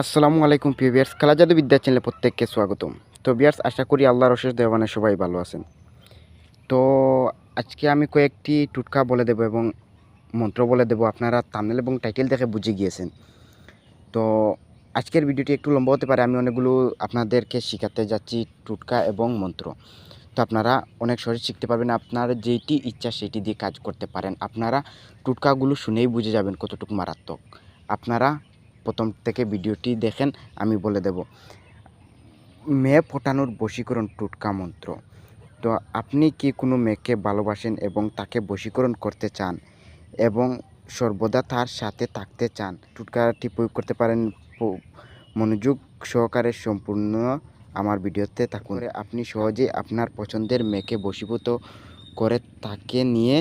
আসসালামু আলাইকুম প্রিয় বিয়ার্স খেলা জাদু বিদ্যা চ্যানেলে প্রত্যেককে স্বাগতম। তো বিয়ার্স আশা করি আল্লাহর অশেষ দেওয়ানে সবাই ভালো আছেন। তো আজকে আমি কয়েকটি টুটকা বলে দেব এবং মন্ত্র বলে দেব। আপনারা তামিল এবং টাইটেল দেখে বুঝে গিয়েছেন। তো আজকের ভিডিওটি একটু লম্বা হতে পারে, আমি অনেকগুলো আপনাদেরকে শেখাতে যাচ্ছি টুটকা এবং মন্ত্র। তো আপনারা অনেক সহজে শিখতে পারবেন, আপনার যেইটি ইচ্ছা সেটি দিয়ে কাজ করতে পারেন। আপনারা টুটকাগুলো শুনেই বুঝে যাবেন কতটুকু মারাত্মক। আপনারা প্রথম থেকে ভিডিওটি দেখেন আমি বলে দেব। মেয়ে ফোটানোর বশীকরণ টুটকা মন্ত্র। তো আপনি কি কোনো মেয়েকে ভালোবাসেন এবং তাকে বশীকরণ করতে চান এবং সর্বদা তার সাথে থাকতে চান? টুটকাটি প্রয়োগ করতে পারেন মনোযোগ সহকারে সম্পূর্ণ আমার ভিডিওতে থাকুন। আপনি সহজেই আপনার পছন্দের মেয়েকে বশীভূত করে তাকে নিয়ে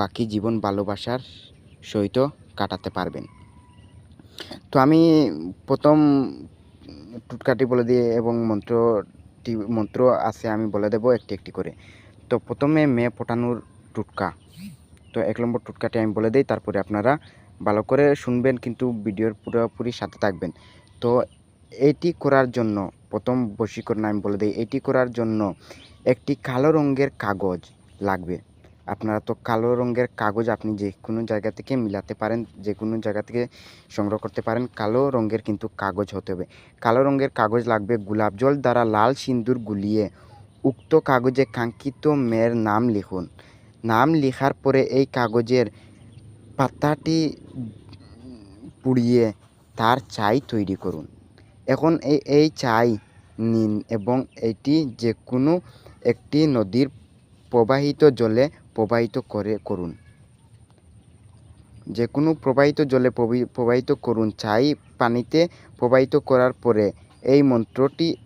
বাকি জীবন ভালোবাসার সহিত কাটাতে পারবেন। তো আমি প্রথম টুটকাটি বলে দিয়ে এবং মন্ত্রটি মন্ত্র আছে আমি বলে দেব একটি একটি করে। তো প্রথমে মেয়ে পটানোর টুটকা। তো এক নম্বর টুটকাটি আমি বলে দিই, তারপরে আপনারা ভালো করে শুনবেন, কিন্তু ভিডিওর পুরোপুরি সাথে থাকবেন। তো এইটি করার জন্য, প্রথম বশীকরণ আমি বলে দিই, এটি করার জন্য একটি কালো রঙের কাগজ লাগবে। আপনারা তো কালো রঙের কাগজ আপনি যে কোনো জায়গা থেকে মিলাতে পারেন, যে কোনো জায়গা থেকে সংগ্রহ করতে পারেন, কালো রঙের কিন্তু কাগজ হতে হবে। কালো রঙের কাগজ লাগবে গোলাপ জল দ্বারা লাল সিন্দুর গুলিয়ে উক্ত কাগজে কাঙ্ক্ষিত মেয়ের নাম লিখুন। নাম লেখার পরে এই কাগজের পাতাটি পুড়িয়ে তার চাই তৈরি করুন। এখন এই এই চাই নিন এবং এটি যে কোনো একটি নদীর প্রবাহিত জলে প্রবাহিত করে করুন। যে কোনো প্রবাহিত জলে প্রবি- প্রবাহিত করুন। চাই পানিতে প্রবাহিত করার পরে এই মন্ত্রটি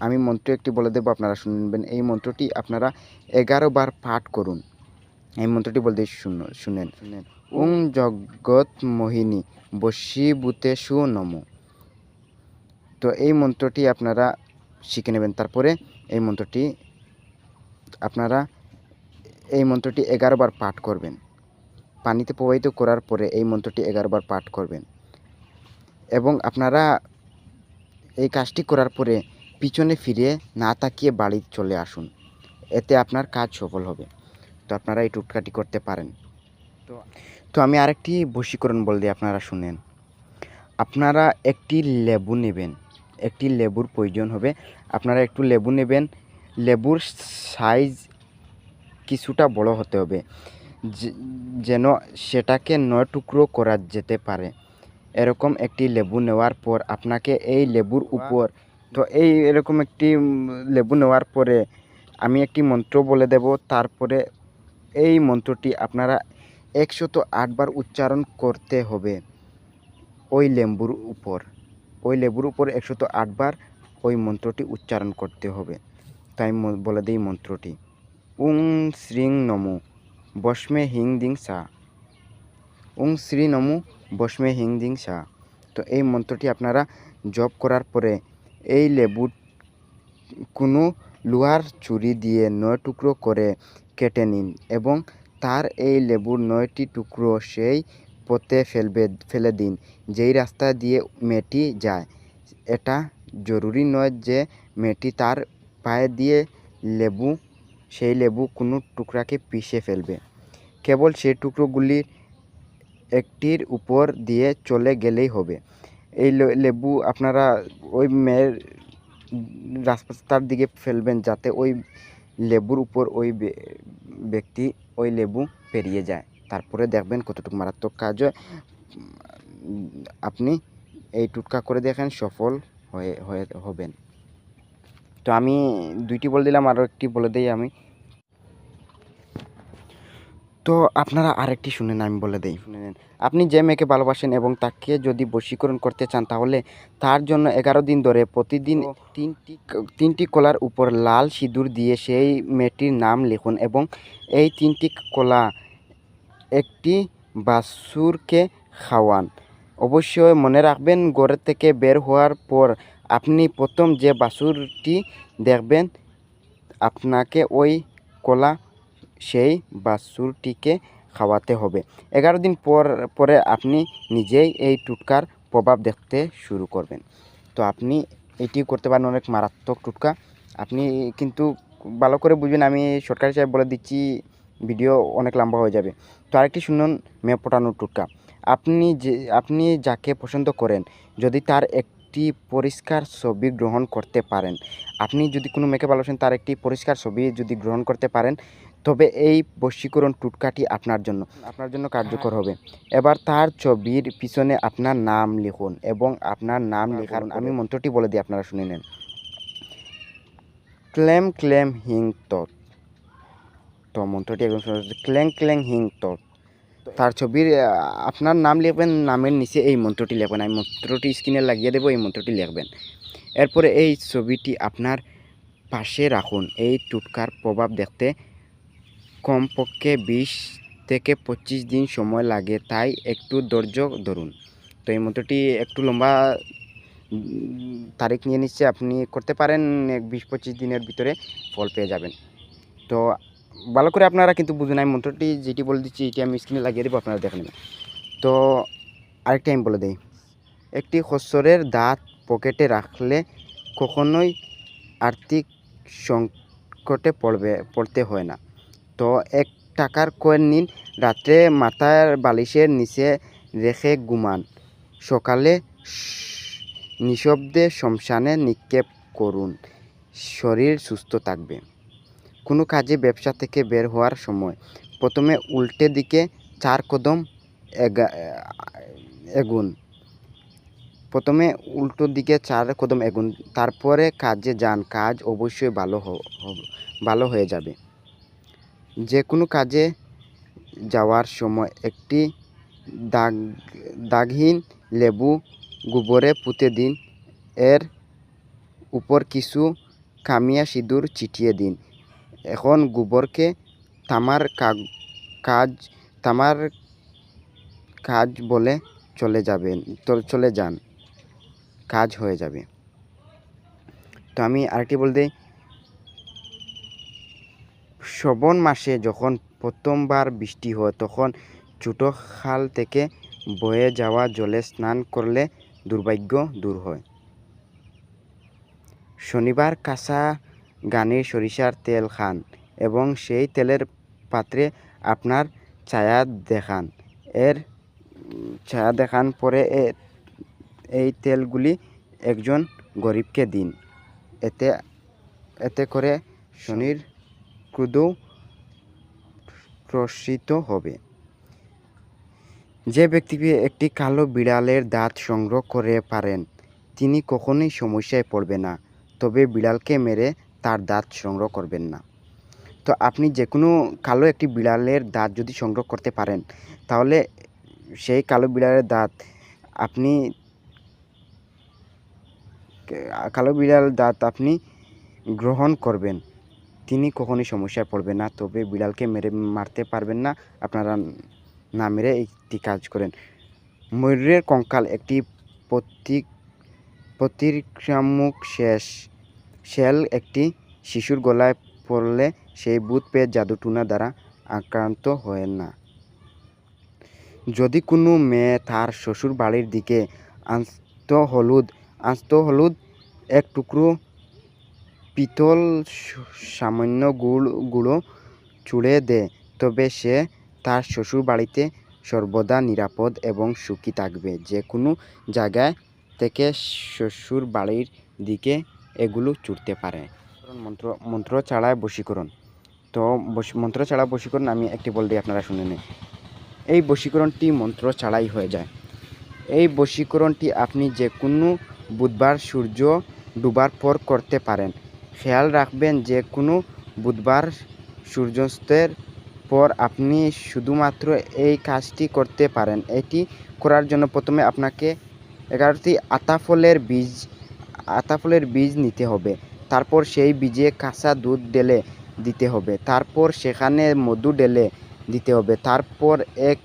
আমি মন্ত্র একটি বলে দেবো আপনারা শুনবেন। এই মন্ত্রটি আপনারা এগারো বার পাঠ করুন। এই মন্ত্রটি বলতে শুন শুনেন। শুনেন। ওং জগৎ মোহিনী বশীভূতেষু নম। তো এই মন্ত্রটি আপনারা শিখে নেবেন। তারপরে এই মন্ত্রটি আপনারা এই মন্ত্রটি এগারো বার পাঠ করবেন। পানিতে প্রবাহিত করার পরে এই মন্ত্রটি এগারো বার পাঠ করবেন। এবং আপনারা এই কাজটি করার পরে পিছনে ফিরে না তাকিয়ে বাড়ি চলে আসুন। এতে আপনার কাজ সফল হবে। তো আপনারা এই টুটকাটি করতে পারেন। তো তো আমি আরেকটি বশীকরণ বল দিই আপনারা শুনেন। আপনারা একটি লেবু নেবেন। একটি লেবুর প্রয়োজন হবে। আপনারা একটু লেবু নেবেন। লেবুর সাইজ কিছুটা বড় হতে হবে যেন সেটাকে নয় টুকরো করা যেতে পারে। এরকম একটি লেবু নেওয়ার পর আপনাকে এই লেবুর উপর, তো এই এরকম একটি লেবু নেওয়ার পরে আমি একটি মন্ত্র বলে দেব। তারপরে এই মন্ত্রটি আপনারা একশত আটবার উচ্চারণ করতে হবে ওই লেম্বুর উপর। ওই লেবুর উপর একশত আটবার ওই মন্ত্রটি উচ্চারণ করতে হবে। তাই বলে দিই মন্ত্রটি। উং শ্রীং নমো, বস্মে হিং দিং সা। উং শ্রী নমো, বস্মে হিং দিং সা। তো এই মন্ত্রটি আপনারা জপ করার পরে এই লেবু কোনো লোহার ছুরি দিয়ে নয় টুকরো করে কেটে নিন এবং তার এই লেবুর নয়টি টুকরো সেই পথে ফেলবে, ফেলে দিন, যেই রাস্তা দিয়ে মেয়েটি যায়। এটা জরুরি নয় যে মেয়েটি তার পায়ে দিয়ে লেবু সেই লেবু কোনো টুকরাকে পিষে ফেলবে। কেবল সেই টুকরোগুলি একটির উপর দিয়ে চলে গেলেই হবে। এই লেবু আপনারা ওই মেয়ের রাস্তার দিকে ফেলবেন যাতে ওই লেবুর উপর ওই ব্যক্তি ওই লেবু পেরিয়ে যায়। তারপরে দেখবেন কতটুকু মারাত্মক কাজ হয়। আপনি এই টুটকা করে দেখেন সফল হয়ে হবেন। তো আমি দুইটি বলে দিলাম, আরও একটি বলে দিই আমি। তো আপনারা আরেকটি শুনেন, আমি বলে দিই। শুনে নেন আপনি যে মেয়েকে ভালোবাসেন এবং তাকে যদি বশীকরণ করতে চান, তাহলে তার জন্য এগারো দিন ধরে প্রতিদিন তিনটি তিনটি কলার উপর লাল সিঁদুর দিয়ে সেই মেয়েটির নাম লিখুন এবং এই তিনটি কলা একটি বাছুরকে খাওয়ান। অবশ্যই মনে রাখবেন, ঘর থেকে বের হওয়ার পর আপনি প্রথম যে বাছুরটি দেখবেন, আপনাকে ওই কলা সেই বাছুরটিকে খাওয়াতে হবে। এগারো দিন পর, পরে আপনি নিজেই এই টুটকার প্রভাব দেখতে শুরু করবেন। তো আপনি এটি করতে পারেন অনেক মারাত্মক টুটকা। আপনি কিন্তু ভালো করে বুঝবেন, আমি সরকারি সাহেব বলে দিচ্ছি, ভিডিও অনেক লম্বা হয়ে যাবে। তো আরেকটি শুনুন, মেয়ে পটানোর টুটকা। আপনি যে, আপনি যাকে পছন্দ করেন, যদি তার একটি পরিষ্কার ছবি গ্রহণ করতে পারেন। আপনি যদি কোনো মেয়েকে ভালোবাসেন তার একটি পরিষ্কার ছবি যদি গ্রহণ করতে পারেন তবে এই বশীকরণ টুটকাটি আপনার জন্য আপনার জন্য কার্যকর হবে। এবার তার ছবির পিছনে আপনার নাম লিখুন এবং আপনার নাম লেখার আমি মন্ত্রটি বলে দিই আপনারা শুনে নেন। ক্লেম ক্লেম হিং তৎ। তো মন্ত্রটি একদম ক্লেং ক্লেং হিং তৎ। তার ছবির আপনার নাম লিখবেন, নামের নিচে এই মন্ত্রটি লিখবেন, আমি মন্ত্রটি স্ক্রিনে লাগিয়ে দেবো, এই মন্ত্রটি লিখবেন। এরপরে এই ছবিটি আপনার পাশে রাখুন, এই টুটকার প্রভাব দেখতে কমপক্ষে বিশ থেকে পঁচিশ দিন সময় লাগে, তাই একটু ধৈর্য ধরুন। তো এই মন্ত্রটি একটু লম্বা তারিখ নিয়ে নিচ্ছে, আপনি করতে পারেন, বিশ পঁচিশ দিনের ভিতরে ফল পেয়ে যাবেন। তো ভালো করে আপনারা কিন্তু বুঝুন, আমি মন্ত্রটি যেটি বলে দিচ্ছি, এটি আমি স্ক্রিনে লাগিয়ে দেবো, আপনারা দেখে নেবেন। তো আরেকটা আমি বলে দিই, একটি খসরের দাঁত পকেটে রাখলে কখনোই আর্থিক সংকটে পড়বে, পড়তে হয় না। তো এক টাকার কয়েন নিন, রাত্রে মাথার বালিশের নিচে রেখে ঘুমান। সকালে নিঃশব্দে শ্মশানে নিক্ষেপ করুন, শরীর সুস্থ থাকবে। কোনো কাজে ব্যবসা থেকে বের হওয়ার সময়। প্রথমে উল্টে দিকে চার কদম এগা- এগুন। প্রথমে উল্টো দিকে চার কদম এগুন। তারপরে কাজে যান। কাজ অবশ্যই ভালো ভালো হয়ে যাবে। যে কোনো কাজে যাওয়ার সময় একটি দাগ, দাগহীন লেবু গোবরে পুঁতে দিন। এর উপর কিছু কামিয়া সিঁদুর ছিটিয়ে দিন। এখন গোবরকে তামার কাজ তামার কাজ বলে চলে যাবেন চলে যান। কাজ হয়ে যাবে। তো আমি আরেকটি বলতে, শ্রবণ মাসে যখন প্রথমবার বৃষ্টি হয়, তখন ছোটো খাল থেকে বয়ে যাওয়া জলে স্নান করলে দুর্ভাগ্য দূর হয়। শনিবার কাঁচা গানের সরিষার তেল খান এবং সেই তেলের পাত্রে আপনার ছায়া দেখান। এর ছায়া দেখান পরে এই তেলগুলি একজন গরিবকে দিন। এতে এতে করে শনির ক্রোধ প্রসিত হবে। যে ব্যক্তি একটি কালো বিড়ালের দাঁত সংগ্রহ করে পারেন, তিনি কখনোই সমস্যায় পড়বে না। তবে বিড়ালকে মেরে তার দাঁত সংগ্রহ করবেন না। তো আপনি যে কোনো কালো একটি বিড়ালের দাঁত যদি সংগ্রহ করতে পারেন, তাহলে সেই কালো বিড়ালের দাঁত আপনি কালো বিড়াল দাঁত আপনি গ্রহণ করবেন। তিনি কখনোই সমস্যায় পড়বেন না, তবে বিড়ালকে মেরে মারতে পারবেন না। আপনারা না মেরে একটি কাজ করেন। ময়ূরের কঙ্কাল একটি প্রতীক প্রতিক্রিয়ামুখ শেষ। শেল একটি শিশুর গলায় পড়লে সেই ভূত পেয়ে জাদুটুনা দ্বারা আক্রান্ত হয় না। যদি কোনো মেয়ে তার শ্বশুর বাড়ির দিকে আস্ত হলুদ আস্ত হলুদ, এক টুকরো পিতল সামান্য গুড়, গুঁড়ো চুড়ে দেয় তবে সে তার শ্বশুর বাড়িতে সর্বদা নিরাপদ এবং সুখী থাকবে। যে কোনো জায়গায় থেকে শ্বশুর বাড়ির দিকে এগুলো চুড়তে পারে। মন্ত্র মন্ত্র ছাড়াই বশীকরণ। তো মন্ত্র ছাড়া বশীকরণ আমি একটি বল দিই আপনারা শুনে নিন। এই বশীকরণটি মন্ত্র ছাড়াই হয়ে যায়। এই বশীকরণটি আপনি যে কোনো বুধবার সূর্য ডুবার পর করতে পারেন। খেয়াল রাখবেন যে কোনো বুধবার সূর্যাস্তের পর আপনি শুধুমাত্র এই কাজটি করতে পারেন। এটি করার জন্য প্রথমে আপনাকে এগারোটি আতা ফলের বীজ আতাফলের বীজ নিতে হবে। তারপর সেই বীজে কাঁচা দুধ ঢেলে দিতে হবে। তারপর সেখানে মধু ঢেলে দিতে হবে। তারপর এক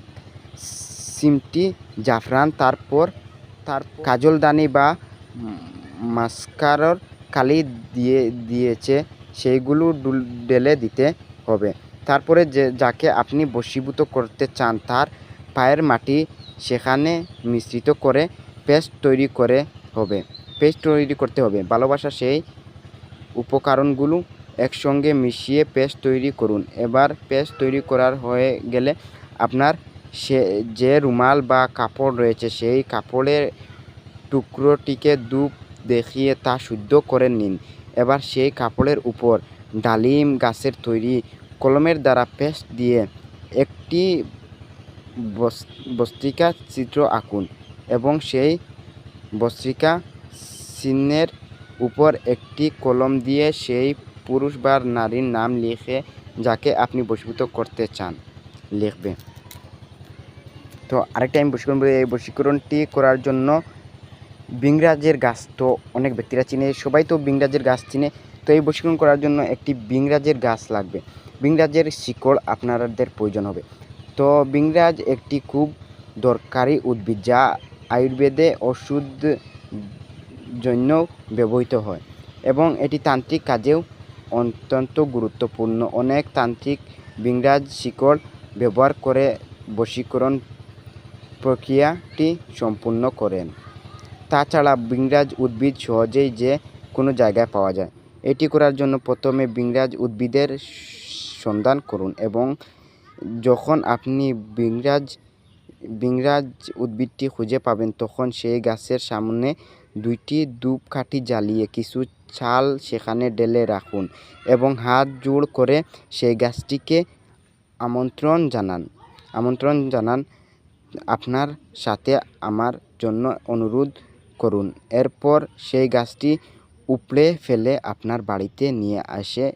সিমটি জাফরান, তারপর তার কাজলদানি বা মাস্কারর কালি দিয়ে, দিয়েছে। সেইগুলো ডুল- দিতে হবে। তারপরে যে, যাকে আপনি বশীভূত করতে চান, তার পায়ের মাটি সেখানে মিশ্রিত করে পেস্ট তৈরি করে হবে। পেস্ট তৈরি করতে হবে। ভালোবাসা সেই উপকরণগুলো একসঙ্গে মিশিয়ে পেস্ট তৈরি করুন। এবার পেস্ট তৈরি করার হয়ে গেলে আপনার সে, যে রুমাল বা কাপড় রয়েছে, সেই কাপড়ের টুকরোটিকে ধূপ দেখিয়ে তা শুদ্ধ করে নিন। এবার সেই কাপড়ের উপর ডালিম গাছের তৈরি কলমের দ্বারা পেস্ট দিয়ে একটি বস- বস্ত্রিকা চিত্র আঁকুন এবং সেই বস্ত্রিকা চিহ্নের উপর একটি কলম দিয়ে সেই পুরুষ বা নারীর নাম লিখে যাকে আপনি বশীভূত করতে চান, লিখবে। তো আরেকটা আমি বশীকরণ বলি, এই বশীকরণটি করার জন্য বিংরাজের গাছ, তো অনেক ব্যক্তিরা চিনে, সবাই তো বিংরাজের গাছ চিনে, তো এই বশীকরণ করার জন্য একটি বিংরাজের গাছ লাগবে। বিংরাজের শিকড় আপনাদের প্রয়োজন হবে। তো বিংরাজ একটি খুব দরকারি উদ্ভিদ যা আয়ুর্বেদে ওষুধ জন্য ব্যবহৃত হয় এবং এটি তান্ত্রিক কাজেও অত্যন্ত গুরুত্বপূর্ণ। অনেক তান্ত্রিক বিংরাজ শিকড় ব্যবহার করে বশীকরণ প্রক্রিয়াটি সম্পূর্ণ করেন। তাছাড়া বিংরাজ উদ্ভিদ সহজেই যে কোনো জায়গায় পাওয়া যায়। এটি করার জন্য প্রথমে বিংরাজ উদ্ভিদের সন্ধান করুন এবং যখন আপনি বিংরাজ বিংরাজ উদ্ভিদটি খুঁজে পাবেন তখন সেই গাছের সামনে দুইটি ধূপকাঠি জ্বালিয়ে কিছু ছাল সেখানে ঢেলে রাখুন এবং হাত জোড় করে সেই গাছটিকে আমন্ত্রণ জানান। আমন্ত্রণ জানান, আপনার সাথে আমার জন্য অনুরোধ করুন। এরপর সেই গাছটি উপড়ে ফেলে আপনার বাড়িতে নিয়ে আসে।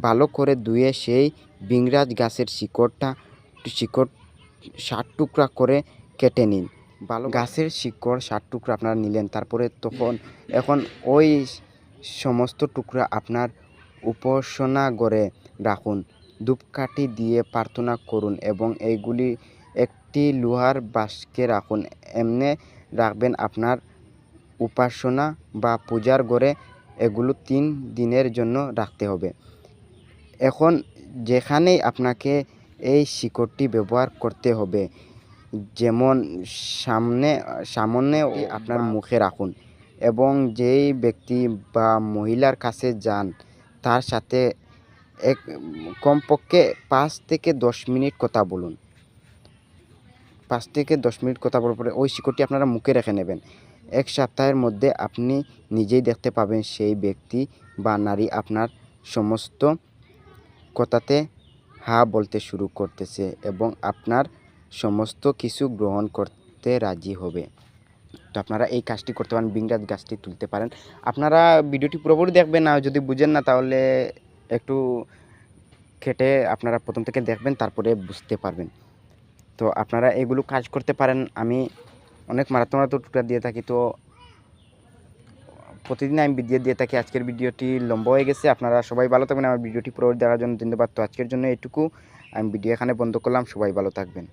ভালো করে ধুয়ে সেই বিংরাজ গাছের শিকড়টা, শিকড় ষাট টুকরা করে কেটে নিন। ভালো গাছের শিকড় ষাট টুকরা আপনারা নিলেন, তারপরে তখন, এখন ওই সমস্ত টুকরা আপনার উপাসনা করে রাখুন, ধূপকাঠি দিয়ে প্রার্থনা করুন এবং এইগুলি একটি লোহার বাস্কে রাখুন। এমনি রাখবেন আপনার উপাসনা বা পূজার ঘরে এগুলো তিন দিনের জন্য রাখতে হবে। এখন যেখানেই আপনাকে এই শিকড়টি ব্যবহার করতে হবে যেমন সামনে সামনে আপনার মুখে রাখুন এবং যেই ব্যক্তি বা মহিলার কাছে যান তার সাথে এক কমপক্ষে পাঁচ থেকে দশ মিনিট কথা বলুন। পাঁচ থেকে দশ মিনিট কথা বলার পরে ওই শিকড়টি আপনারা মুখে রেখে নেবেন। এক সপ্তাহের মধ্যে আপনি নিজেই দেখতে পাবেন সেই ব্যক্তি বা নারী আপনার সমস্ত কথাতে হা বলতে শুরু করতেছে এবং আপনার সমস্ত কিছু গ্রহণ করতে রাজি হবে। তো আপনারা এই কাজটি করতে পারেন, বিংরাজ গাছটি তুলতে পারেন। আপনারা ভিডিওটি পুরোপুরি দেখবেন না, যদি বুঝেন না, তাহলে একটু খেটে আপনারা প্রথম থেকে দেখবেন, তারপরে বুঝতে পারবেন। তো আপনারা এগুলো কাজ করতে পারেন। আমি অনেক মারাত্মক মারাত্মক টুকরা দিয়ে থাকি, তো প্রতিদিন আমি ভিডিও দিয়ে থাকি। আজকের ভিডিওটি লম্বা হয়ে গেছে। আপনারা সবাই ভালো থাকবেন। আমার ভিডিওটি পুরো দেখার জন্য ধন্যবাদ। তো আজকের জন্য এটুকু আমি ভিডিও এখানে বন্ধ করলাম। সবাই ভালো থাকবেন।